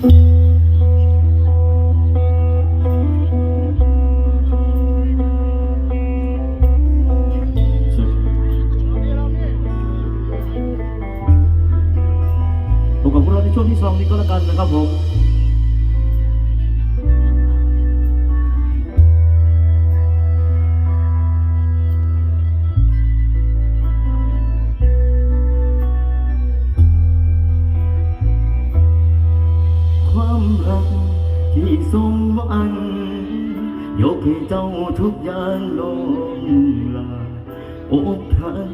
ผมกับพวกเราในช่วงที่สองนี้ก็แล้วกันนะครับผม สมหวังยกให้เจ้าทุกอย่างลงลาอกหัก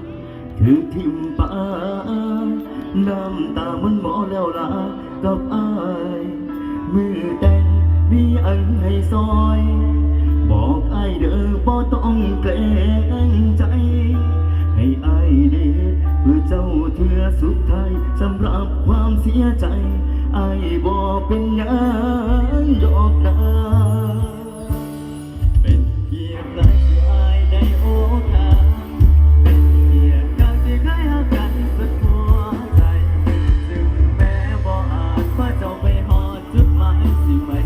คือทิมปาน้ำตามันหมอแล้วลากับอายมือแต่งมีอันให้ซอย บอกไอายเด้อบ่ต้องเกรงใจ ให้อายเดทเพื่อเจ้าเทือสุดท้ายสำหรับความเสียใจ ไอายบ่เป็นหยังดอกนาเป็นเกียรติและที่อายได้โอกาสเป็นเกียรติอย่างที่เคยหากันสุดหัวใจซึ่งแม้บ่อาจว่าเจ้าไปหอดจุดหมายสิไม่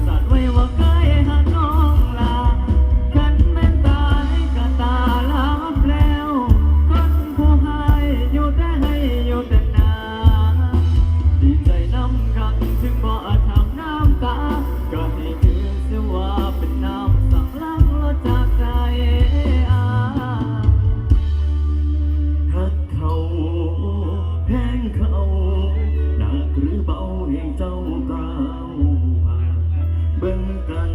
เบิ่งกัน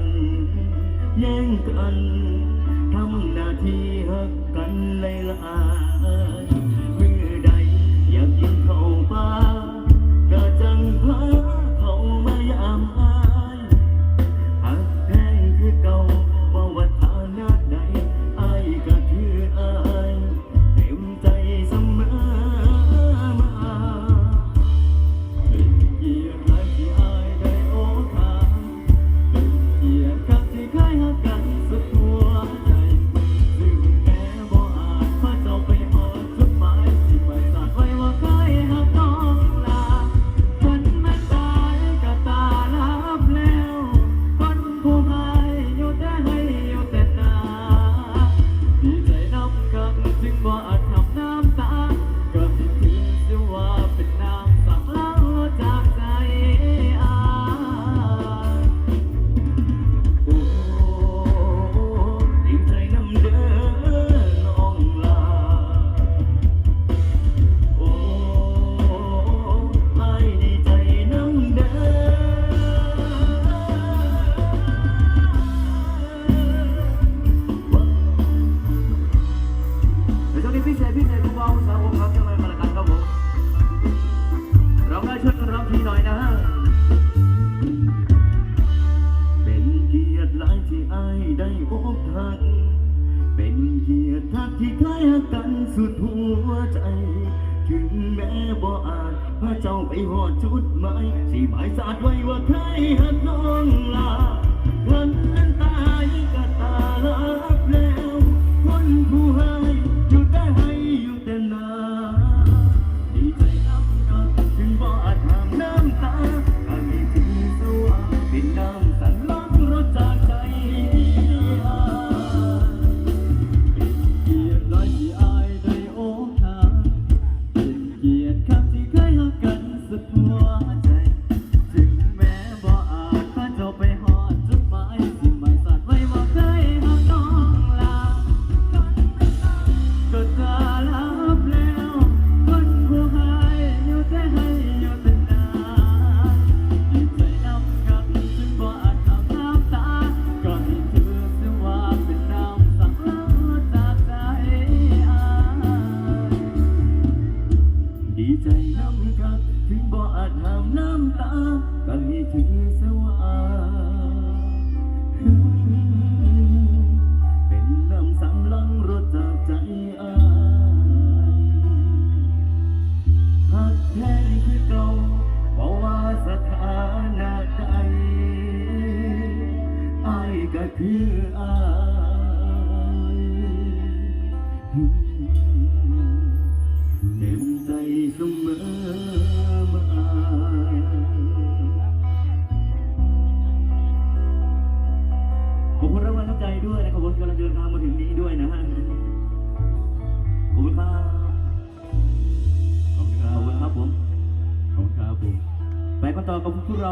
แย่งกันทำหน้าที่หักกันเลยลายันเป็นเกียรติทักที่เคยหักกันสุดหัวใจ ถึงแม้บ่อาจพาเจ้าไปหอดจุดหมายที่หมายสาดไว้ว่าเคยหักน้องลาวันนั้นตายก็ตาลับเลย ดีใจน้ำกันถึงบ่อาจห้ามน้ำตาก็ให้ถือเสียว่าเป็นน้ำสังลังรถจากใจอายหากแท้คือเก่าบอกว่าสถานะใดอายก็คืออายเต็ม ต่